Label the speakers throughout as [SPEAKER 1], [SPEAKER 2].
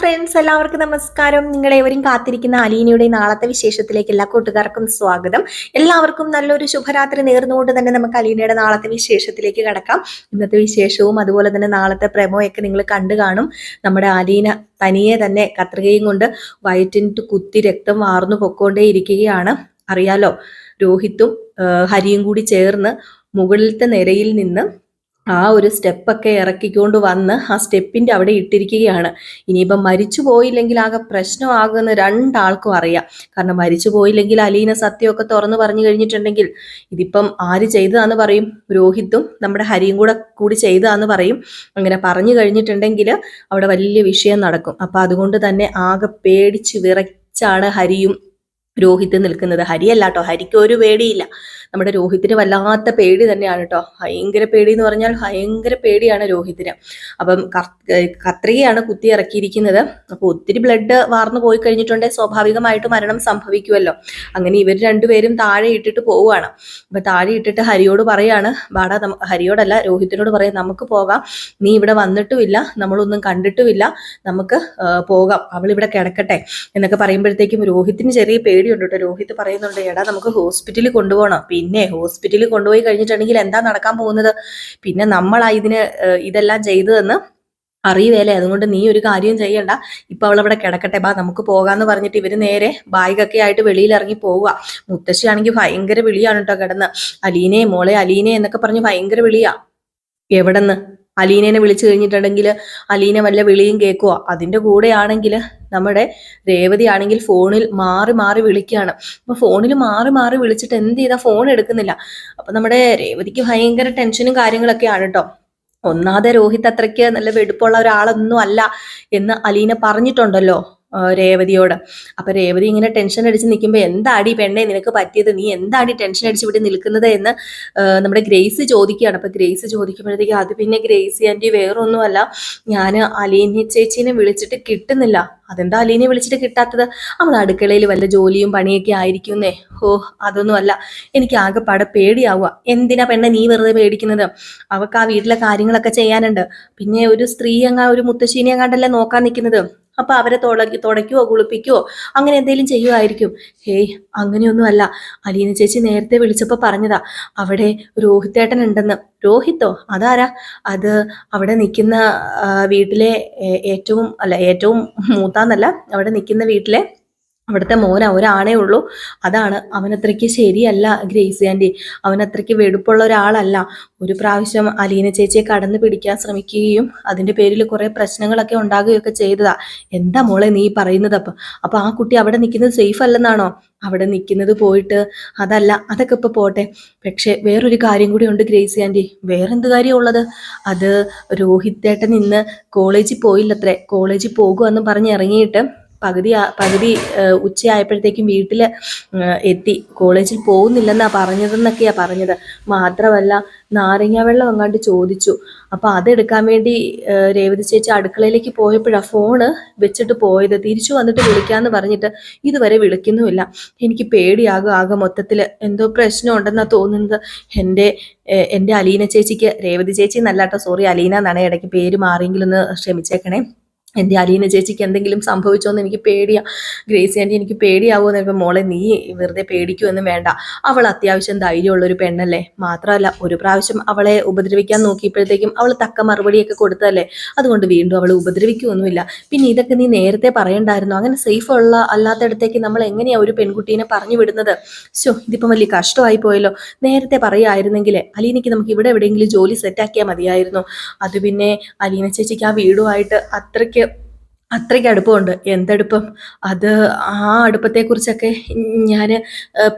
[SPEAKER 1] Friends എല്ലാവർക്കും നമസ്കാരം. നിങ്ങളേവരും കാത്തിരിക്കുന്ന അലീനയുടെ നാളത്തെ വിശേഷത്തിലേക്ക് എല്ലാ കൂട്ടുകാർക്കും സ്വാഗതം. എല്ലാവർക്കും നല്ലൊരു ശുഭരാത്രി നേർന്നുകൊണ്ട് തന്നെ നമുക്ക് അലീനയുടെ നാളത്തെ വിശേഷത്തിലേക്ക് കടക്കാം. ഇന്നത്തെ വിശേഷവും അതുപോലെ തന്നെ നാളത്തെ പ്രമോയൊക്കെ നിങ്ങൾ കണ്ടു കാണും. നമ്മുടെ അലീന തനിയെ തന്നെ കത്രികയും കൊണ്ട് വയറ്റിനിട്ട് കുത്തി രക്തം വാർന്നു പൊക്കോണ്ടേ ഇരിക്കുകയാണ് അറിയാലോ രോഹിത്തും ഹരിയും കൂടി ചേർന്ന് മുകളിലത്തെ നിരയിൽ നിന്ന് ആ ഒരു സ്റ്റെപ്പൊക്കെ ഇറക്കിക്കൊണ്ട് വന്ന് ആ സ്റ്റെപ്പിന്റെ അവിടെ ഇട്ടിരിക്കുകയാണ്. ഇനിയിപ്പം മരിച്ചു പോയില്ലെങ്കിൽ ആകെ പ്രശ്നമാകുമെന്ന് രണ്ടാൾക്കും അറിയാം. കാരണം മരിച്ചു പോയില്ലെങ്കിൽ അലീന സത്യമൊക്കെ തുറന്നു പറഞ്ഞു കഴിഞ്ഞിട്ടുണ്ടെങ്കിൽ ഇതിപ്പം ആര് ചെയ്തതാന്ന് പറയും? രോഹിത്തും നമ്മുടെ ഹരിയും കൂടെ കൂടി ചെയ്തതാന്ന് പറയും. അങ്ങനെ പറഞ്ഞു കഴിഞ്ഞിട്ടുണ്ടെങ്കിൽ അവിടെ വലിയ വിഷയം നടക്കും. അപ്പം അതുകൊണ്ട് തന്നെ ആകെ പേടിച്ച് വിറച്ചാണ് ഹരിയും രോഹിത്ത് നിൽക്കുന്നത്. ഹരിയല്ലാട്ടോ ഹരിക്ക് ഒരു പേടിയില്ല. നമ്മുടെ രോഹിത്തിന് വല്ലാത്ത പേടി തന്നെയാണ് കേട്ടോ. ഭയങ്കര പേടി എന്ന് പറഞ്ഞാൽ ഭയങ്കര പേടിയാണ് രോഹിത്തിന്. അപ്പം കത്രികയാണ് കുത്തി ഇറക്കിയിരിക്കുന്നത്. അപ്പോൾ ഒത്തിരി ബ്ലഡ് വാർന്നു പോയി കഴിഞ്ഞിട്ടുണ്ടെങ്കിൽ സ്വാഭാവികമായിട്ട് മരണം സംഭവിക്കുമല്ലോ. അങ്ങനെ ഇവർ രണ്ടുപേരും താഴെ ഇട്ടിട്ട് പോവുകയാണ്. അപ്പൊ താഴെ ഇട്ടിട്ട് ഹരിയോട് പറയാണ് ബാടാ ഹരിയോടല്ല രോഹിത്തിനോട് പറയാം നമുക്ക് പോകാം. നീ ഇവിടെ വന്നിട്ടുമില്ല നമ്മളൊന്നും കണ്ടിട്ടുമില്ല. നമുക്ക് പോകാം. അവൾ ഇവിടെ കിടക്കട്ടെ. എന്നൊക്കെ പറയുമ്പോഴത്തേക്കും രോഹിത്തിന് ചെറിയ പേടിയുണ്ട് കേട്ടോ. രോഹിത് പറയുന്നുണ്ട് എടാ നമുക്ക് ഹോസ്പിറ്റലിൽ കൊണ്ടുപോകണം. പിന്നെ ഹോസ്പിറ്റലിൽ കൊണ്ടുപോയി കഴിഞ്ഞിട്ടുണ്ടെങ്കിൽ എന്താ നടക്കാൻ പോകുന്നത്? പിന്നെ നമ്മളാ ഇതിന് ഇതെല്ലാം ചെയ്തതെന്ന് അറിയുവേലേ അതുകൊണ്ട് നീ ഒരു കാര്യം ചെയ്യണ്ട. ഇപ്പൊ അവളവിടെ കിടക്കട്ടെ ബാ നമുക്ക് പോകാന്ന് പറഞ്ഞിട്ട് ഇവർ നേരെ ബാഗൊക്കെ ആയിട്ട് വെളിയിൽ ഇറങ്ങി പോവുക. മുത്തശ്ശിയാണെങ്കിൽ ഭയങ്കര വിളിയാണ് കേട്ടോ കിടന്ന്. അലീനെ മോളെ അലീനെ എന്നൊക്കെ പറഞ്ഞ് ഭയങ്കര വിളിയാ. എവിടെന്ന്? അലീനേനെ വിളിച്ചു കഴിഞ്ഞിട്ടുണ്ടെങ്കിൽ അലീന വല്ല വിളിയും കേൾക്കുക അതിന്റെ കൂടെയാണെങ്കിൽ നമ്മുടെ രേവതി ആണെങ്കിൽ ഫോണിൽ മാറി മാറി വിളിക്കുകയാണ്. അപ്പോൾ ഫോണിൽ മാറി മാറി വിളിച്ചിട്ട് എന്ത് ചെയ്താൽ ഫോൺ എടുക്കുന്നില്ല. അപ്പോൾ നമ്മുടെ രേവതിക്ക് ഭയങ്കര ടെൻഷനും കാര്യങ്ങളൊക്കെയാണ് കേട്ടോ ഒന്നാതെ രോഹിത് അത്രയ്ക്ക് നല്ല വെടുപ്പുള്ള ഒരാളൊന്നും അല്ല എന്ന് അലീന പറഞ്ഞിട്ടുണ്ടല്ലോ. രേവതിയോട്. അപ്പൊ രേവതി ഇങ്ങനെ ടെൻഷൻ അടിച്ച് നിൽക്കുമ്പോൾ എന്താടി പെണ്ണെ നിനക്ക് പറ്റിയത്? നീ എന്താടി ടെൻഷൻ അടിച്ച് ഇവിടെ നിൽക്കുന്നത്? എന്ന് നമ്മുടെ ഗ്രേസ് ചോദിക്കുകയാണ്. അപ്പൊ ഗ്രേസ് ചോദിക്കുമ്പോഴത്തേക്ക് അത് പിന്നെ ഗ്രേസ് ആന്റി വേറൊന്നുമല്ല. ഞാൻ അലീന ചേച്ചീനെ വിളിച്ചിട്ട് കിട്ടുന്നില്ല. അതെന്താ അലീനെ വിളിച്ചിട്ട് കിട്ടാത്തത്? അവൾ അടുക്കളയിൽ വല്ല ജോലിയും പണിയൊക്കെ ആയിരിക്കുന്നേ ഓ അതൊന്നും അല്ല എനിക്ക് ആകെപ്പാടെ പേടിയാവുക. എന്തിനാ പെണ്ണെ നീ വെറുതെ പേടിക്കുന്നത്? അവൾക്ക് ആ വീട്ടിലെ കാര്യങ്ങളൊക്കെ ചെയ്യാനുണ്ട്. പിന്നെ ഒരു സ്ത്രീ അങ്ങ ഒരു മുത്തശ്ശീനെ അങ്ങാണ്ടല്ലേ നോക്കാൻ നിൽക്കുന്നത്? അപ്പൊ അവരെ തുടക്കി തുടയ്ക്കുവോ കുളിപ്പിക്കുവോ? അങ്ങനെ എന്തെങ്കിലും ചെയ്യുമായിരിക്കും ഹേയ് അങ്ങനെയൊന്നുമല്ല. അലീന ചേച്ചി നേരത്തെ വിളിച്ചപ്പോ പറഞ്ഞതാ. അവിടെ രോഹിത്തേട്ടൻ ഉണ്ടെന്ന്. രോഹിത്തോ? അതാരാ? അത് അവിടെ നിൽക്കുന്ന വീട്ടിലെ ഏറ്റവും അല്ല ഏറ്റവും മൂത്താന്നല്ല അവിടെ നിൽക്കുന്ന വീട്ടിലെ അവിടുത്തെ മോന ഒരാണേ ഉള്ളൂ. അതാണ് അവനത്രയ്ക്ക് ശരിയല്ല ഗ്രേസി ആന്റി. അവനത്രയ്ക്ക് വെടുപ്പുള്ള ഒരാളല്ല. ഒരു പ്രാവശ്യം അലീന ചേച്ചിയെ കടന്നു പിടിക്കാൻ ശ്രമിക്കുകയും അതിന്റെ പേരിൽ കുറേ പ്രശ്നങ്ങളൊക്കെ ഉണ്ടാകുകയൊക്കെ ചെയ്തതാ. എന്താ മോളെ നീ പറയുന്നത് അപ്പം? അപ്പം ആ കുട്ടി അവിടെ നിൽക്കുന്നത് സേഫ് അല്ലെന്നാണോ? അവിടെ നിൽക്കുന്നത് പോയിട്ട് അതല്ല അതൊക്കെ ഇപ്പോൾ പോട്ടെ. പക്ഷേ വേറൊരു കാര്യം കൂടി ഉണ്ട് ഗ്രേസി ആന്റി. വേറെന്ത് കാര്യമുള്ളത് അത് രോഹിത്തേട്ടൻ ഇന്ന് കോളേജിൽ പോയില്ലത്രേ. കോളേജിൽ പോകുമെന്ന് പറഞ്ഞ് ഇറങ്ങിയിട്ട് പകുതി പകുതി ഉച്ചയായപ്പോഴത്തേക്കും വീട്ടിൽ എത്തി. കോളേജിൽ പോകുന്നില്ലെന്നാ പറഞ്ഞതെന്നൊക്കെയാണ് പറഞ്ഞത്. മാത്രമല്ല നാരങ്ങ വെള്ളം അങ്ങാണ്ട് ചോദിച്ചു. അപ്പോൾ അതെടുക്കാൻ വേണ്ടി രേവതി ചേച്ചി അടുക്കളയിലേക്ക് പോയപ്പോഴാണ് ഫോണ് വെച്ചിട്ട് പോയത്. തിരിച്ചു വന്നിട്ട് വിളിക്കാമെന്ന് പറഞ്ഞിട്ട് ഇതുവരെ വിളിക്കുന്നുമില്ല. എനിക്ക് പേടിയാകും ആകെ മൊത്തത്തിൽ എന്തോ പ്രശ്നം ഉണ്ടെന്നാണ് തോന്നുന്നത്. എന്റെ എന്റെ അലീന ചേച്ചിക്ക് രേവതി ചേച്ചി എന്നല്ലാട്ടോ സോറി അലീന എന്നാണ് ഇടയ്ക്ക് പേര് മാറിയെങ്കിലൊന്ന് ക്ഷമിച്ചേക്കണേ. എന്റെ അലീന ചേച്ചിക്ക് എന്തെങ്കിലും സംഭവിച്ചോന്ന് എനിക്ക് പേടിയാ. ഗ്രേസി ആന്റി എനിക്ക് പേടിയാവുമെന്ന് ഇപ്പം മോളെ നീ വെറുതെ പേടിക്കുമെന്നും വേണ്ട. അവൾ അത്യാവശ്യം ധൈര്യമുള്ള ഒരു പെണ്ണല്ലേ? മാത്രമല്ല ഒരു പ്രാവശ്യം അവളെ ഉപദ്രവിക്കാൻ നോക്കിയപ്പോഴത്തേക്കും അവൾ തക്ക മറുപടിയൊക്കെ കൊടുത്തതല്ലേ? അതുകൊണ്ട് വീണ്ടും അവൾ ഉപദ്രവിക്കുമൊന്നുമില്ല പിന്നെ ഇതൊക്കെ നീ നേരത്തെ പറയണ്ടായിരുന്നു? അങ്ങനെ സേഫ് ഉള്ള അല്ലാത്തടത്തേക്ക് നമ്മൾ എങ്ങനെയാണ് ഒരു പെൺകുട്ടീനെ പറഞ്ഞു വിടുന്നത്? ശോ ഇതിപ്പം വലിയ കഷ്ടമായി പോയല്ലോ. നേരത്തെ പറയുമായിരുന്നെങ്കിൽ അലീനയ്ക്ക് നമുക്ക് ഇവിടെ എവിടെയെങ്കിലും ജോലി സെറ്റാക്കിയാൽ മതിയായിരുന്നു. അത് പിന്നെ അലീന ചേച്ചിക്ക് ആ വീടുമായിട്ട് അത്രയ്ക്ക് അത്രയ്ക്ക് അടുപ്പമുണ്ട്. എന്തടുപ്പം? അത് ആ അടുപ്പത്തെക്കുറിച്ചൊക്കെ ഞാൻ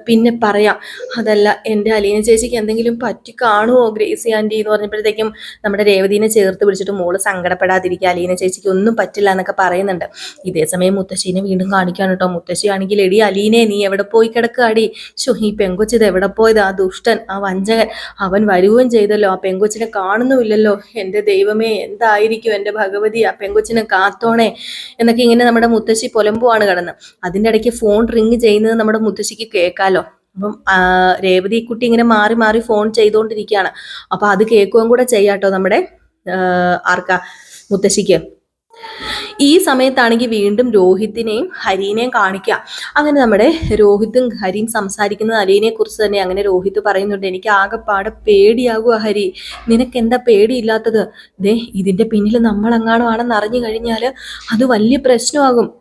[SPEAKER 1] പിന്നെ പറയാം. അതല്ല എന്റെ അലീന ചേച്ചിക്ക് എന്തെങ്കിലും പറ്റി കാണുമോ ഗ്രേസി ആന്റി എന്ന് പറഞ്ഞപ്പോഴത്തേക്കും നമ്മുടെ രേവതീനെ ചേർത്ത് പിടിച്ചിട്ട് മോൾ സങ്കടപ്പെടാതിരിക്കുക. അലീന ചേച്ചിക്ക് ഒന്നും പറ്റില്ല എന്നൊക്കെ പറയുന്നുണ്ട്. ഇതേ സമയം മുത്തശ്ശീനെ വീണ്ടും കാണിക്കാൻ കേട്ടോ. മുത്തശ്ശിയാണെങ്കിൽ എടി അലീനെ നീ എവിടെ പോയി കിടക്കാടി? ഷോ ഈ പെങ്കൊച്ചിത് എവിടെ പോയത്? ആ ദുഷ്ടൻ ആ വഞ്ചകൻ അവൻ വരുകയും ചെയ്തല്ലോ. ആ പെങ്കൊച്ചിനെ കാണുന്നുമില്ലല്ലോ. എന്റെ ദൈവമേ എന്തായിരിക്കും എന്റെ ഭഗവതി? ആ പെങ്കൊച്ചിനെ കാത്തോണേ. എന്നൊക്കെ ഇങ്ങനെ നമ്മുടെ മുത്തശ്ശി പുലമ്പുവാണ് കിടന്ന്. അതിന്റെ ഇടയ്ക്ക് ഫോൺ റിങ് ചെയ്യുന്നത് നമ്മുടെ മുത്തശ്ശിക്ക് കേൾക്കാലോ. അപ്പം രേവതി കുട്ടി ഇങ്ങനെ മാറി മാറി ഫോൺ ചെയ്തുകൊണ്ടിരിക്കുകയാണ് അപ്പോൾ അത് കേൾക്കുകയും കൂടെ ചെയ്യാട്ടോ നമ്മുടെ ആർക്കാ മുത്തശ്ശിക്ക്. ഈ സമയത്താണെങ്കിൽ വീണ്ടും രോഹിത്തിനെയും ഹരീനെയും കാണിക്കുക അങ്ങനെ നമ്മുടെ രോഹിത്തും ഹരിയും സംസാരിക്കുന്നത് അലീനെ കുറിച്ച് തന്നെ അങ്ങനെ രോഹിത്ത് പറയുന്നുണ്ട്. എനിക്ക് ആകെപ്പാടെ പേടിയാകുക ഹരി. നിനക്ക് എന്താ പേടിയില്ലാത്തത്? ദേ ഇതിന്റെ പിന്നിൽ നമ്മളെങ്ങാണോ ആണെന്ന് അറിഞ്ഞു കഴിഞ്ഞാൽ അത് വലിയ പ്രശ്നമാകും.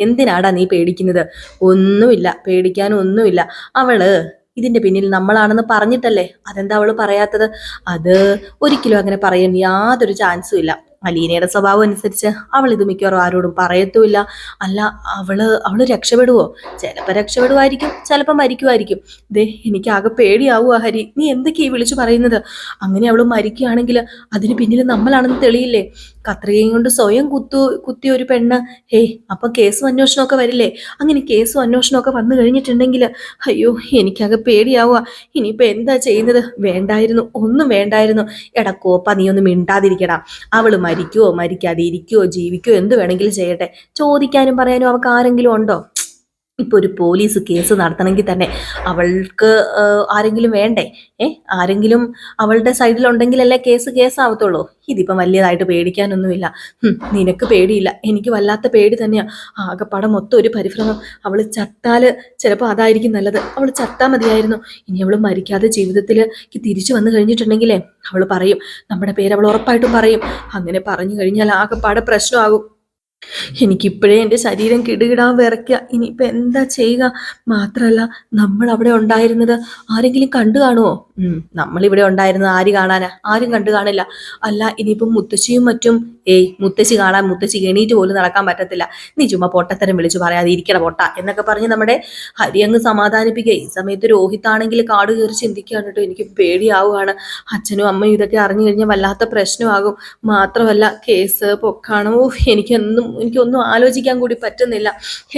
[SPEAKER 1] എന്തിനാടാ നീ പേടിക്കുന്നത്? ഒന്നുമില്ല പേടിക്കാൻ ഒന്നുമില്ല. അവൾ ഇതിന്റെ പിന്നിൽ നമ്മളാണെന്ന് പറഞ്ഞിട്ടല്ലേ? അതെന്താ അവൾ പറയാത്തത്? അത് ഒരിക്കലും അങ്ങനെ പറയാൻ യാതൊരു ചാൻസും ഇല്ല. അലീനയുടെ സ്വഭാവം അനുസരിച്ച് അവൾ ഇത് മിക്കവാറും ആരോടും പറയത്തുമില്ല. അല്ല അവൾ അവൾ രക്ഷപ്പെടുവോ? ചിലപ്പോൾ രക്ഷപ്പെടുവായിരിക്കും ചിലപ്പോൾ മരിക്കുമായിരിക്കും ദേ എനിക്ക് ആകെ പേടിയാവുക ഹരി. നീ എന്തൊക്കെയാ വിളിച്ചു പറയുന്നത്? അങ്ങനെ അവൾ മരിക്കുകയാണെങ്കിൽ അതിന് പിന്നിൽ നമ്മളാണെന്ന് തെളിയില്ലേ? കത്രികയും കൊണ്ട് സ്വയം കുത്തു കുത്തിയ ഒരു പെണ്ണ്. ഹേയ് അപ്പൊ കേസും അന്വേഷണമൊക്കെ വരില്ലേ? അങ്ങനെ കേസും അന്വേഷണമൊക്കെ വന്നു കഴിഞ്ഞിട്ടുണ്ടെങ്കിൽ അയ്യോ എനിക്കകെ പേടിയാവുക ഇനിയിപ്പോ എന്താ ചെയ്യുന്നത്? വേണ്ടായിരുന്നു ഒന്നും വേണ്ടായിരുന്നു. എടാ കോപ്പ നീ ഒന്ന് മിണ്ടാതിരിക്കടാ. അവൾ മരിക്കുവോ മരിക്കാതെ ഇരിക്കുവോ ജീവിക്കുവോ എന്ത് വേണമെങ്കിലും ചെയ്യട്ടെ. ചോദിക്കാനും പറയാനും അവർക്ക് ആരെങ്കിലും ഉണ്ടോ? ഇപ്പൊ ഒരു പോലീസ് കേസ് നടത്തണമെങ്കിൽ തന്നെ അവൾക്ക് ആരെങ്കിലും വേണ്ടേ? ഏ ആരെങ്കിലും അവളുടെ സൈഡിലുണ്ടെങ്കിലല്ലേ കേസ് കേസാവത്തുള്ളൂ. ഇതിപ്പം വലിയതായിട്ട് പേടിക്കാനൊന്നുമില്ല. നിനക്ക് പേടിയില്ല. എനിക്ക് വല്ലാത്ത പേടി തന്നെയാണ് ആകെപ്പാടെ മൊത്തം ഒരു പരിഭ്രമം. അവൾ ചത്താൽ ചിലപ്പോൾ അതായിരിക്കും നല്ലത്. അവൾ ചത്താൽ മതിയായിരുന്നു. ഇനി അവൾ മരിക്കാതെ ജീവിതത്തിലേക്ക് തിരിച്ചു വന്നു കഴിഞ്ഞിട്ടുണ്ടെങ്കിലേ അവൾ പറയും. നമ്മുടെ പേര് അവൾ ഉറപ്പായിട്ടും പറയും. അങ്ങനെ പറഞ്ഞു കഴിഞ്ഞാൽ ആകെപ്പാടെ പ്രശ്നമാകും. എനിക്കിപ്പോഴേ എന്റെ ശരീരം കിടുകിടാൻ വിറയ്ക്കുക ഇനിയിപ്പോൾ എന്താ ചെയ്യുക? മാത്രമല്ല നമ്മൾ അവിടെ ഉണ്ടായിരുന്നത് ആരെങ്കിലും കണ്ടു കാണുമോ നമ്മളിവിടെ ഉണ്ടായിരുന്നത് ആര് കാണാനാ? ആരും കണ്ടു കാണില്ല. അല്ല ഇനിയിപ്പം മുത്തശ്ശിയും മറ്റും ഏയ് മുത്തശ്ശി കാണാൻ മുത്തശ്ശി എണീറ്റ് പോലും നടക്കാൻ പറ്റത്തില്ല. നീ ചുമ്മാ പൊട്ടത്തരം വിളിച്ചു പറയാതെ ഇരിക്കണ പൊട്ട എന്നൊക്കെ പറഞ്ഞ് നമ്മുടെ ഹരി അങ്ങ് സമാധാനിപ്പിക്കുക. ഈ സമയത്ത് രോഹിത്താണെങ്കിൽ കാട് കയറി ചിന്തിക്കുകയാണ് കേട്ടോ എനിക്ക് പേടിയാവുകയാണ്. അച്ഛനും അമ്മയും ഇതൊക്കെ അറിഞ്ഞു കഴിഞ്ഞാൽ വല്ലാത്ത പ്രശ്നമാകും. മാത്രമല്ല കേസ് പൊക്കാണോ. എനിക്കൊന്നും എനിക്കൊന്നും ആലോചിക്കാൻ കൂടി പറ്റുന്നില്ല.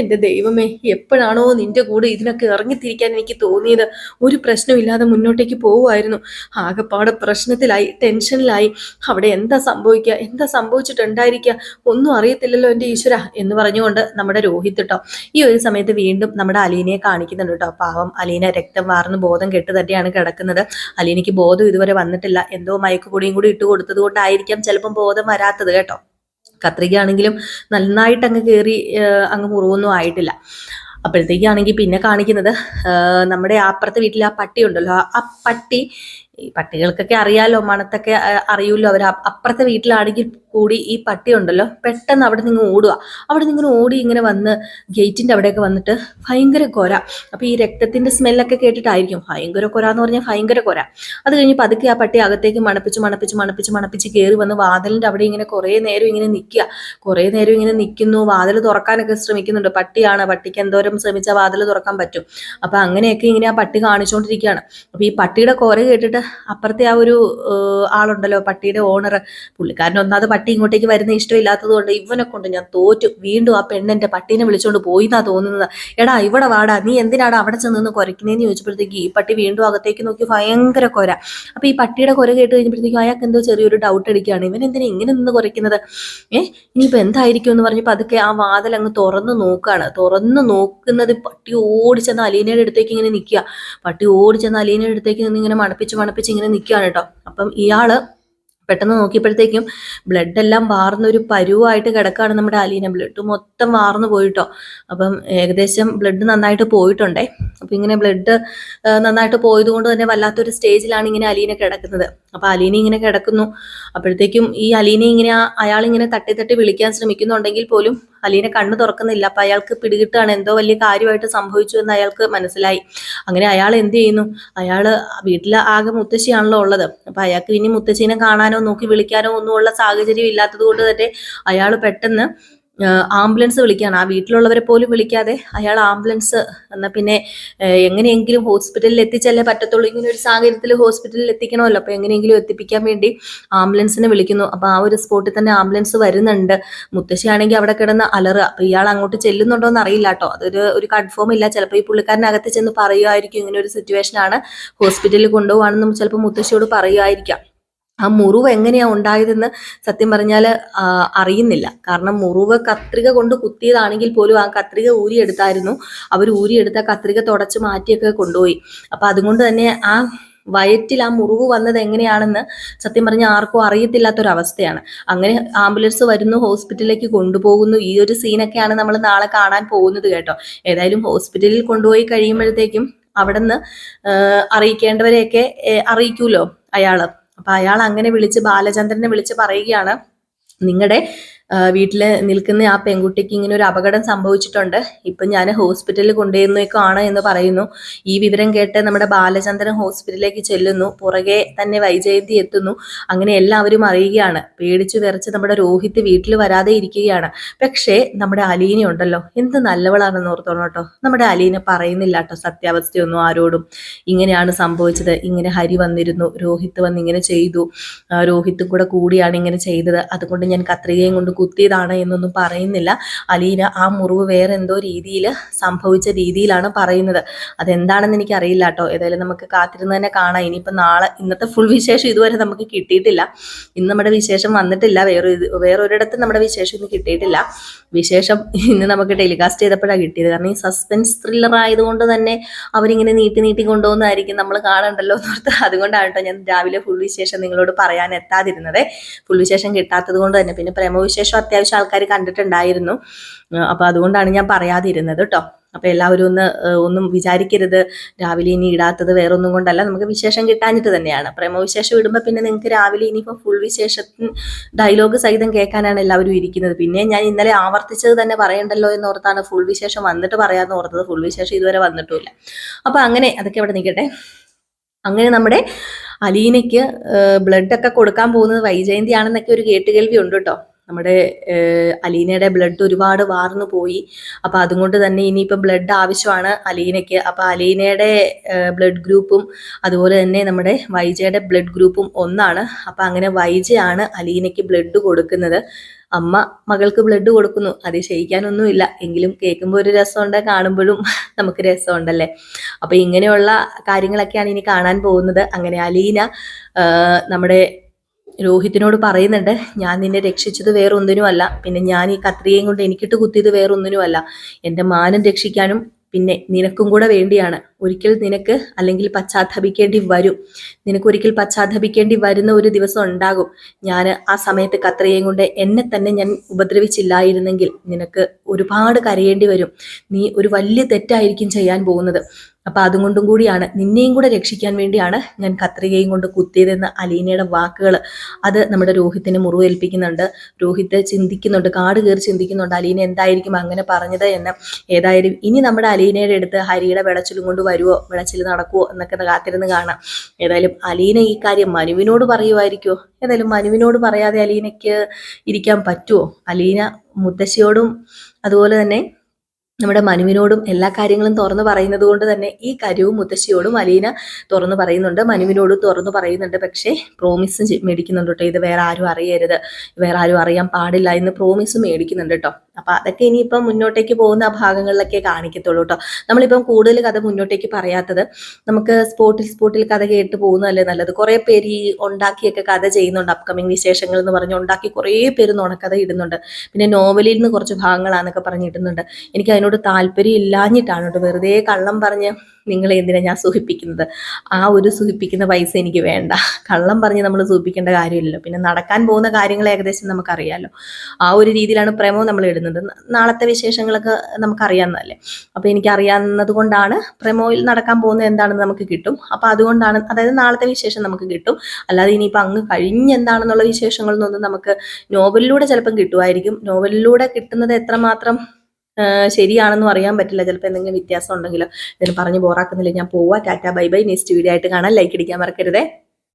[SPEAKER 1] എന്റെ ദൈവമേ എപ്പോഴാണോ നിന്റെ കൂടെ ഇതിനൊക്കെ ഇറങ്ങിത്തിരിക്കാൻ എനിക്ക് തോന്നിയത്? ഒരു പ്രശ്നമില്ലാതെ മുന്നോട്ടേക്ക് പോവുമായിരുന്നു. ആകെപ്പാടെ പ്രശ്നത്തിലായി ടെൻഷനിലായി. അവിടെ എന്താ സംഭവിക്കുക? എന്താ സംഭവിച്ചിട്ടുണ്ടായിരിക്കുക? ഒന്നും അറിയത്തില്ലല്ലോ എന്റെ ഈശ്വര എന്ന് പറഞ്ഞുകൊണ്ട് നമ്മുടെ രോഹിത് കേട്ടോ ഈ ഒരു സമയത്ത് വീണ്ടും നമ്മുടെ അലീനയെ കാണിക്കുന്നുണ്ട് കേട്ടോ പാവം അലീന രക്തം വാർന്ന് ബോധം കെട്ട് തന്നെയാണ് കിടക്കുന്നത്. അലീനയ്ക്ക് ബോധം ഇതുവരെ വന്നിട്ടില്ല. എന്തോ മയക്കുപൊടിയും കൂടി ഇട്ട് കൊടുത്തത് കൊണ്ടായിരിക്കാം ചിലപ്പം ബോധം വരാത്തത് കേട്ടോ. കത്രിക ആണെങ്കിലും നന്നായിട്ട് അങ്ങ് കയറി അങ്ങ് മുറിവൊന്നും ആയിട്ടില്ല. അപ്പോഴത്തേക്കാണെങ്കിൽ പിന്നെ കാണിക്കുന്നത് നമ്മുടെ അപ്പുറത്തെ വീട്ടിൽ ആ പട്ടി ഉണ്ടല്ലോ ആ- പട്ടി ഈ പട്ടികൾക്കൊക്കെ അറിയാലോ മണത്തൊക്കെ അറിയുമല്ലോ അവർ അപ്പുറത്തെ വീട്ടിലാണെങ്കിൽ കൂടി ഈ പട്ടി ഉണ്ടല്ലോ പെട്ടെന്ന് അവിടെ നിന്ന് ഓടുക അവിടെ നിന്ന് ഇങ്ങനെ ഓടി ഇങ്ങനെ വന്ന് ഗേറ്റിന്റെ അവിടെയൊക്കെ വന്നിട്ട് ഭയങ്കര കൊര. അപ്പോൾ ഈ രക്തത്തിന്റെ സ്മെല്ലൊക്കെ കേട്ടിട്ടായിരിക്കും. ഭയങ്കര കൊര എന്ന് പറഞ്ഞാൽ ഭയങ്കര കൊര. അത് കഴിഞ്ഞ് പതുക്കെ ആ പട്ടി അകത്തേക്ക് മണപ്പിച്ച് മണപ്പിച്ച് മണപ്പിച്ച് മണപ്പിച്ച് കയറി വന്ന് വാതിലിന്റെ അവിടെ ഇങ്ങനെ കുറേ നേരം ഇങ്ങനെ നിൽക്കുക കുറേ നേരം ഇങ്ങനെ നിൽക്കുന്നു. വാതിൽ തുറക്കാനൊക്കെ ശ്രമിക്കുന്നുണ്ട്. പട്ടിയാണ്. പട്ടിക്ക് എന്തോരം ശ്രമിച്ചാൽ വാതിൽ തുറക്കാൻ പറ്റും. അപ്പോൾ അങ്ങനെയൊക്കെ ഇങ്ങനെ ആ പട്ടി കാണിച്ചുകൊണ്ടിരിക്കുകയാണ് അപ്പോൾ ഈ പട്ടിയുടെ കുര കേട്ടിട്ട് അപ്പുറത്തെ ആ ഒരു ആളുണ്ടല്ലോ പട്ടിയുടെ ഓണർ പുള്ളിക്കാരൻ ഒന്നാമത് പട്ടി ഇങ്ങോട്ടേക്ക് വരുന്ന ഇഷ്ടമില്ലാത്തത് കൊണ്ട് ഇവനെ കൊണ്ട് ഞാൻ തോറ്റു. വീണ്ടും ആ പെണ്ണെന്റെ പട്ടീനെ വിളിച്ചുകൊണ്ട് പോയി എന്നാ തോന്നുന്നത്. എടാ ഇവിടെ വാടാ. നീ എന്തിനാണ് അവിടെ ചെന്ന് കുരയ്ക്കുന്നതെന്ന് ചോദിച്ചപ്പോഴത്തേക്ക് ഈ പട്ടി വീണ്ടും അകത്തേക്ക് നോക്കി ഭയങ്കര കൊര. അപ്പൊ ഈ പട്ടിയുടെ കൊര കേട്ട് കഴിഞ്ഞപ്പോഴത്തേക്കും അയാൾക്ക് എന്തോ ചെറിയൊരു ഡൗട്ട് അടിക്കുകയാണ്. ഇവൻ എന്തിനാ ഇങ്ങനെ നിന്ന് കുരയ്ക്കുന്നത്? ഏ ഇനിയിപ്പോ എന്തായിരിക്കും എന്ന് പറഞ്ഞ് പതുക്കെ ആ വാതിൽ അങ്ങ് തുറന്ന് നോക്കുകയാണ്. തുറന്ന് നോക്കുന്നത് പട്ടി ഓടിച്ചെന്ന് അലീനയുടെ അടുത്തേക്ക് ഇങ്ങനെ നിൽക്കുക. പട്ടി ഓടിച്ചെന്ന് അലീനയുടെ അടുത്തേക്ക് നിന്ന് ഇങ്ങനെ മണപ്പിച്ച് മണപ്പിച്ച് ഇങ്ങനെ നിൽക്കുകയാണ് കേട്ടോ. അപ്പം ഇയാൾ പെട്ടെന്ന് നോക്കിയപ്പോഴത്തേക്കും ബ്ലഡ് എല്ലാം വാർന്നൊരു പരുവായിട്ട് കിടക്കുകയാണ് നമ്മുടെ അലീന. ബ്ലഡ് മൊത്തം വാർന്നു പോയിട്ടോ. അപ്പം ഏകദേശം ബ്ലഡ് നന്നായിട്ട് പോയിട്ടുണ്ടേ. അപ്പം ഇങ്ങനെ ബ്ലഡ് നന്നായിട്ട് പോയത് കൊണ്ട് തന്നെ വല്ലാത്തൊരു സ്റ്റേജിലാണ് ഇങ്ങനെ അലീന കിടക്കുന്നത്. അപ്പം അലീന ഇങ്ങനെ കിടക്കുന്നു. അപ്പോഴത്തേക്കും ഈ അലീന ഇങ്ങനെ അയാൾ അയാളിങ്ങനെ തട്ടി തട്ടി വിളിക്കാൻ ശ്രമിക്കുന്നുണ്ടെങ്കിൽ പോലും അലീന കണ്ണു തുറക്കുന്നില്ല. അപ്പൊ അയാൾക്ക് പിടികിട്ടാണ് എന്തോ വലിയ കാര്യമായിട്ട് സംഭവിച്ചു എന്ന് അയാൾക്ക് മനസ്സിലായി. അങ്ങനെ അയാൾ എന്ത് ചെയ്യുന്നു? അയാൾ വീട്ടിൽ ആകെ മുത്തശ്ശിയാണല്ലോ ഉള്ളത്. അപ്പൊ അയാൾക്ക് ഇനി മുത്തശ്ശീനെ കാണാനോ നോക്കി വിളിക്കാനോ ഒന്നും ഉള്ള സാഹചര്യം ഇല്ലാത്തത് കൊണ്ട് തന്നെ അയാൾ പെട്ടെന്ന് ആംബുലൻസ് വിളിക്കുകയാണ് ആ വീട്ടിലുള്ളവരെ പോലും വിളിക്കാതെ അയാൾ ആംബുലൻസ് എന്നാൽ പിന്നെ എങ്ങനെയെങ്കിലും ഹോസ്പിറ്റലിൽ എത്തിച്ചല്ലേ പറ്റത്തുള്ളൂ. ഇങ്ങനെ ഒരു സാഹചര്യത്തിൽ ഹോസ്പിറ്റലിൽ എത്തിക്കണമല്ലോ. അപ്പോൾ എങ്ങനെയെങ്കിലും എത്തിപ്പിക്കാൻ വേണ്ടി ആംബുലൻസിനെ വിളിക്കുന്നു. അപ്പോൾ ആ ഒരു സ്പോട്ടിൽ തന്നെ ആംബുലൻസ് വരുന്നുണ്ട്. മുത്തശ്ശിയാണെങ്കിൽ അവിടെ കിടന്ന് അലറുക അപ്പോൾ ഇയാൾ അങ്ങോട്ട് ചെല്ലുന്നുണ്ടോ എന്ന് അറിയില്ല കേട്ടോ. അതൊരു ഒരു കൺഫേം ഇല്ല. ചിലപ്പോൾ ഈ പുള്ളിക്കാരനകത്ത് ചെന്ന് പറയുമായിരിക്കും ഇങ്ങനെ ഒരു സിറ്റുവേഷനാണ് ഹോസ്പിറ്റലിൽ കൊണ്ടുപോകാണെന്നും ചിലപ്പോൾ മുത്തശ്ശിയോട് പറയുമായിരിക്കാം ആ മുറിവ് എങ്ങനെയാ ഉണ്ടായതെന്ന് സത്യം പറഞ്ഞാൽ അറിയുന്നില്ല. കാരണം മുറിവ് കത്രിക കൊണ്ട് കുത്തിയതാണെങ്കിൽ പോലും ആ കത്രിക ഊരിയെടുത്തായിരുന്നു അവർ ഊരിയെടുത്ത കത്രിക തുടച്ച് മാറ്റിയൊക്കെ കൊണ്ടുപോയി. അപ്പൊ അതുകൊണ്ട് തന്നെ ആ വയറ്റിൽ ആ മുറിവ് വന്നത് എങ്ങനെയാണെന്ന് സത്യം പറഞ്ഞാൽ ആർക്കും അറിയത്തില്ലാത്തൊരവസ്ഥയാണ്. അങ്ങനെ ആംബുലൻസ് വരുന്നു ഹോസ്പിറ്റലിലേക്ക് കൊണ്ടുപോകുന്നു. ഈ ഒരു സീനൊക്കെയാണ് നമ്മൾ നാളെ കാണാൻ പോകുന്നത് കേട്ടോ. ഏതായാലും ഹോസ്പിറ്റലിൽ കൊണ്ടുപോയി കഴിയുമ്പോഴത്തേക്കും അവിടെ നിന്ന് അറിയിക്കേണ്ടവരെയൊക്കെ അറിയിക്കൂലോ അയാൾ? അപ്പൊ അയാൾ അങ്ങനെ വിളിച്ച് ബാലചന്ദ്രനെ വിളിച്ച് പറയുകയാണ് നിങ്ങളുടെ വീട്ടിൽ നിൽക്കുന്ന ആ പെൺകുട്ടിക്ക് ഇങ്ങനെ ഒരു അപകടം സംഭവിച്ചിട്ടുണ്ട്. ഇപ്പൊ ഞാൻ ഹോസ്പിറ്റലിൽ കൊണ്ടുവരുന്നേക്കാണ് എന്ന് പറയുന്നു. ഈ വിവരം കേട്ട് നമ്മുടെ ബാലചന്ദ്രൻ ഹോസ്പിറ്റലിലേക്ക് ചെല്ലുന്നു. പുറകെ തന്നെ വൈജയന്തി എത്തുന്നു. അങ്ങനെ എല്ലാവരും അറിയുകയാണ്. പേടിച്ചു വിറച്ച് നമ്മുടെ രോഹിത് വീട്ടിൽ വരാതെ ഇരിക്കുകയാണ്. പക്ഷേ നമ്മുടെ അലീന ഉണ്ടല്ലോ. എന്ത് നല്ലവളാണെന്ന് ഓർത്തോണം കേട്ടോ. നമ്മുടെ അലീന പറയുന്നില്ല കേട്ടോ സത്യാവസ്ഥയൊന്നും ആരോടും. ഇങ്ങനെയാണ് സംഭവിച്ചത്. ഇങ്ങനെ ഹരി വന്നിരുന്നു. രോഹിത് വന്ന് ഇങ്ങനെ ചെയ്തു രോഹിത്തും കൂടെ കൂടിയാണ് ഇങ്ങനെ ചെയ്തത്. അതുകൊണ്ട് ഞാൻ കത്രികയും കൊണ്ട് കുത്തിയതാണ് എന്നൊന്നും പറയുന്നില്ല. അലീന ആ മുറിവ് വേറെ എന്തോ രീതിയിൽ സംഭവിച്ച രീതിയിലാണ് പറയുന്നത്. അതെന്താണെന്ന് എനിക്ക് അറിയില്ല കേട്ടോ. ഏതായാലും നമുക്ക് കാത്തിരുന്ന് തന്നെ കാണാം. ഇനിയിപ്പോൾ നാളെ ഇന്നത്തെ ഫുൾ വിശേഷം ഇതുവരെ നമുക്ക് കിട്ടിയിട്ടില്ല. ഇന്ന് നമ്മുടെ വിശേഷം വന്നിട്ടില്ല. വേറെ വേറൊരിടത്ത് നമ്മുടെ വിശേഷം ഇന്ന് കിട്ടിയിട്ടില്ല. വിശേഷം ഇന്ന് നമുക്ക് ടെലികാസ്റ്റ് ചെയ്തപ്പോഴാണ് കിട്ടിയത്. കാരണം ഈ സസ്പെൻസ് ത്രില്ലർ ആയതുകൊണ്ട് തന്നെ അവരിങ്ങനെ നീട്ടി നീട്ടി കൊണ്ടുപോകുന്നതായിരിക്കും നമ്മൾ കാണണ്ടല്ലോ എന്നോർത്ത് അതുകൊണ്ടാണ് കേട്ടോ ഞാൻ രാവിലെ ഫുൾ വിശേഷം നിങ്ങളോട് പറയാൻ എത്താതിരുന്നത്. ഫുൾ വിശേഷം കിട്ടാത്തത് കൊണ്ട് തന്നെ. പിന്നെ പ്രേമവിശേഷം അത്യാവശ്യം ആൾക്കാർ കണ്ടിട്ടുണ്ടായിരുന്നു. ആ, അപ്പൊ അതുകൊണ്ടാണ് ഞാൻ പറയാതിരുന്നത് കേട്ടോ അപ്പൊ എല്ലാവരും ഒന്ന് ഒന്നും വിചാരിക്കരുത്. രാവിലെ ഇനി ഇടാത്തത് വേറൊന്നും കൊണ്ടല്ല. നമുക്ക് വിശേഷം കിട്ടാഞ്ഞിട്ട് തന്നെയാണ്. പ്രേമവിശേഷം ഇടുമ്പോൾ പിന്നെ നിങ്ങൾക്ക് രാവിലെ ഇനിയിപ്പോൾ ഫുൾ വിശേഷത്തിന് ഡയലോഗ് സഹിതം കേൾക്കാനാണ് എല്ലാവരും ഇരിക്കുന്നത്. പിന്നെ ഞാൻ ഇന്നലെ ആവർത്തിച്ചത് തന്നെ പറയണ്ടല്ലോ എന്ന് എന്നോർത്താണ് ഫുൾ വിശേഷം വന്നിട്ട് പറയാമെന്ന് ഓർത്തത്. ഫുൾ വിശേഷം ഇതുവരെ വന്നിട്ടുമില്ല. അപ്പൊ അങ്ങനെ അതൊക്കെ ഇവിടെ നിൽക്കട്ടെ അങ്ങനെ നമ്മുടെ അലീനയ്ക്ക് ബ്ലഡ് ഒക്കെ കൊടുക്കാൻ പോകുന്നത് വൈജയന്തി ആണെന്നൊക്കെ ഒരു കേട്ടുകേൾവി ഉണ്ട് കേട്ടോ നമ്മുടെ അലീനയുടെ ബ്ലഡ് ഒരുപാട് വാർന്നു പോയി. അപ്പോൾ അതുകൊണ്ട് തന്നെ ഇനിയിപ്പോൾ ബ്ലഡ് ആവശ്യമാണ് അലീനയ്ക്ക്. അപ്പോൾ അലീനയുടെ ബ്ലഡ് ഗ്രൂപ്പും അതുപോലെ തന്നെ നമ്മുടെ വൈജയുടെ ബ്ലഡ് ഗ്രൂപ്പും ഒന്നാണ്. അപ്പോൾ അങ്ങനെ വൈജയാണ് അലീനയ്ക്ക് ബ്ലഡ് കൊടുക്കുന്നത്. അമ്മ മകൾക്ക് ബ്ലഡ് കൊടുക്കുന്നു. അത് അതിശയിക്കാനൊന്നുമില്ല എങ്കിലും കേൾക്കുമ്പോൾ ഒരു രസമുണ്ട് കാണുമ്പോഴും നമുക്ക് രസമുണ്ടല്ലേ? അപ്പോൾ ഇങ്ങനെയുള്ള കാര്യങ്ങളൊക്കെയാണ് ഇനി കാണാൻ പോകുന്നത്. അങ്ങനെ അലീന നമ്മുടെ രോഹിത്തിനോട് പറയുന്നുണ്ട് ഞാൻ നിന്നെ രക്ഷിച്ചത് വേറൊന്നിനുമല്ല. പിന്നെ ഞാൻ ഈ കത്രികയും കൊണ്ട് എനിക്കിട്ട് കുത്തിയത് വേറൊന്നിനുമല്ല. എന്റെ മാനം രക്ഷിക്കാനും പിന്നെ നിനക്കും കൂടെ വേണ്ടിയാണ്. ഒരിക്കൽ നിനക്ക് അല്ലെങ്കിൽ പശ്ചാത്തപിക്കേണ്ടി വരും. നിനക്ക് ഒരിക്കൽ പശ്ചാത്തപിക്കേണ്ടി വരുന്ന ഒരു ദിവസം ഉണ്ടാകും. ഞാൻ ആ സമയത്ത് കത്രികയും കൊണ്ട് എന്നെ തന്നെ ഞാൻ ഉപദ്രവിച്ചില്ലായിരുന്നെങ്കിൽ നിനക്ക് ഒരുപാട് കരയേണ്ടി വരും. നീ ഒരു വലിയ തെറ്റായിരിക്കും ചെയ്യാൻ പോകുന്നത്. അപ്പൊ അതുകൊണ്ടും കൂടിയാണ്. നിന്നെയും കൂടെ രക്ഷിക്കാൻ വേണ്ടിയാണ് ഞാൻ കത്രികയും കൊണ്ട് കുത്തിയതെന്ന് അലീനയുടെ വാക്കുകൾ അത് നമ്മുടെ രോഹിത്തിനെ മുറിവേൽപ്പിക്കുന്നുണ്ട്. രോഹിത് ചിന്തിക്കുന്നുണ്ട് കാട് കയറി ചിന്തിക്കുന്നുണ്ട് അലീന എന്തായിരിക്കും അങ്ങനെ പറഞ്ഞത് എന്ന്. ഏതായാലും ഇനി നമ്മുടെ അലീനയുടെ അടുത്ത് ഹരിയുടെ വിളച്ചിലും കൊണ്ട് വരുമോ വിളച്ചിൽ നടക്കുമോ എന്നൊക്കെ കാത്തിരുന്ന് കാണാം. ഏതായാലും അലീന ഈ കാര്യം മനുവിനോട് പറയുമായിരിക്കുമോ ഏതായാലും മനുവിനോട് പറയാതെ അലീനയ്ക്ക് ഇരിക്കാൻ പറ്റുമോ അലീന മുത്തശ്ശിയോടും അതുപോലെ തന്നെ നമ്മുടെ മനുവിനോടും എല്ലാ കാര്യങ്ങളും തുറന്നു പറയുന്നത് കൊണ്ട് തന്നെ ഈ കാര്യവും മുത്തശ്ശിയോടും അലീന തുറന്നു പറയുന്നുണ്ട്. മനുവിനോടും തുറന്നു പറയുന്നുണ്ട്. പക്ഷേ പ്രോമിസ് മേടിക്കുന്നുണ്ട് കേട്ടോ ഇത് വേറെ ആരും അറിയരുത്. വേറെ ആരും അറിയാൻ പാടില്ല എന്ന് പ്രോമിസ് മേടിക്കുന്നുണ്ട് കേട്ടോ അപ്പൊ അതൊക്കെ ഇനിയിപ്പം മുന്നോട്ടേക്ക് പോകുന്ന ഭാഗങ്ങളിലൊക്കെ കാണിക്കത്തുള്ളൂ കേട്ടോ നമ്മളിപ്പം കൂടുതൽ കഥ മുന്നോട്ടേക്ക് പറയാത്തത് നമുക്ക് സ്പോട്ടിൽ സ്പോട്ടിൽ കഥ കേട്ട് പോകുന്നതല്ലേ നല്ലത്. കുറെ പേര് ഈ ഉണ്ടാക്കിയൊക്കെ കഥ ചെയ്യുന്നുണ്ട് അപ്കമിങ് വിശേഷങ്ങൾ എന്ന് പറഞ്ഞ് ഉണ്ടാക്കി കുറേ പേര് നുണക്കഥ ഇടുന്നുണ്ട്. പിന്നെ നോവലിൽ നിന്ന് കുറച്ച് ഭാഗങ്ങളാന്നൊക്കെ പറഞ്ഞിടുന്നുണ്ട് എനിക്ക് അതിനോട് താല്പര്യം ഇല്ലാഞ്ഞിട്ടാണ് കേട്ടോ വെറുതെ കള്ളം പറഞ്ഞ് നിങ്ങളെ എന്തിനാണ് ഞാൻ സൂഹിപ്പിക്കുന്നത് ആ ഒരു സൂഹിപ്പിക്കുന്ന പൈസ എനിക്ക് വേണ്ട. കള്ളം പറഞ്ഞ് നമ്മൾ സൂഹിപ്പിക്കേണ്ട കാര്യമില്ലല്ലോ. പിന്നെ നടക്കാൻ പോകുന്ന കാര്യങ്ങൾ ഏകദേശം നമുക്കറിയാമല്ലോ ആ ഒരു രീതിയിലാണ് പ്രേമവും നമ്മൾ ഇടുന്നത്. നാളത്തെ വിശേഷങ്ങളൊക്കെ നമുക്കറിയാവുന്നതല്ലേ. അപ്പോൾ എനിക്കറിയാവുന്നത് കൊണ്ടാണ് പ്രേമോയിൽ നടക്കാൻ പോകുന്നത് എന്താണെന്ന് നമുക്ക് കിട്ടും. അപ്പോൾ അതുകൊണ്ടാണ് അതായത് നാളത്തെ വിശേഷം നമുക്ക് കിട്ടും. അല്ലാതെ ഇനിയിപ്പോൾ അങ്ങ് കഴിഞ്ഞ് എന്താണെന്നുള്ള വിശേഷങ്ങളൊന്നും നമുക്ക് നോവലിലൂടെ ചിലപ്പം കിട്ടുമായിരിക്കും നോവലിലൂടെ കിട്ടുന്നത് എത്രമാത്രം ശരിയാണെന്നും അറിയാൻ പറ്റില്ല. ചിലപ്പോൾ എന്തെങ്കിലും വ്യത്യാസം ഉണ്ടെങ്കിലും. ഇതിന് പറഞ്ഞ് ബോറാക്കുന്നില്ല ഞാൻ പോവാ. Tata. Bye bye. Next video ആയിട്ട് കാണാൻ ലൈക്ക് അടിക്കാൻ മറക്കരുതേ.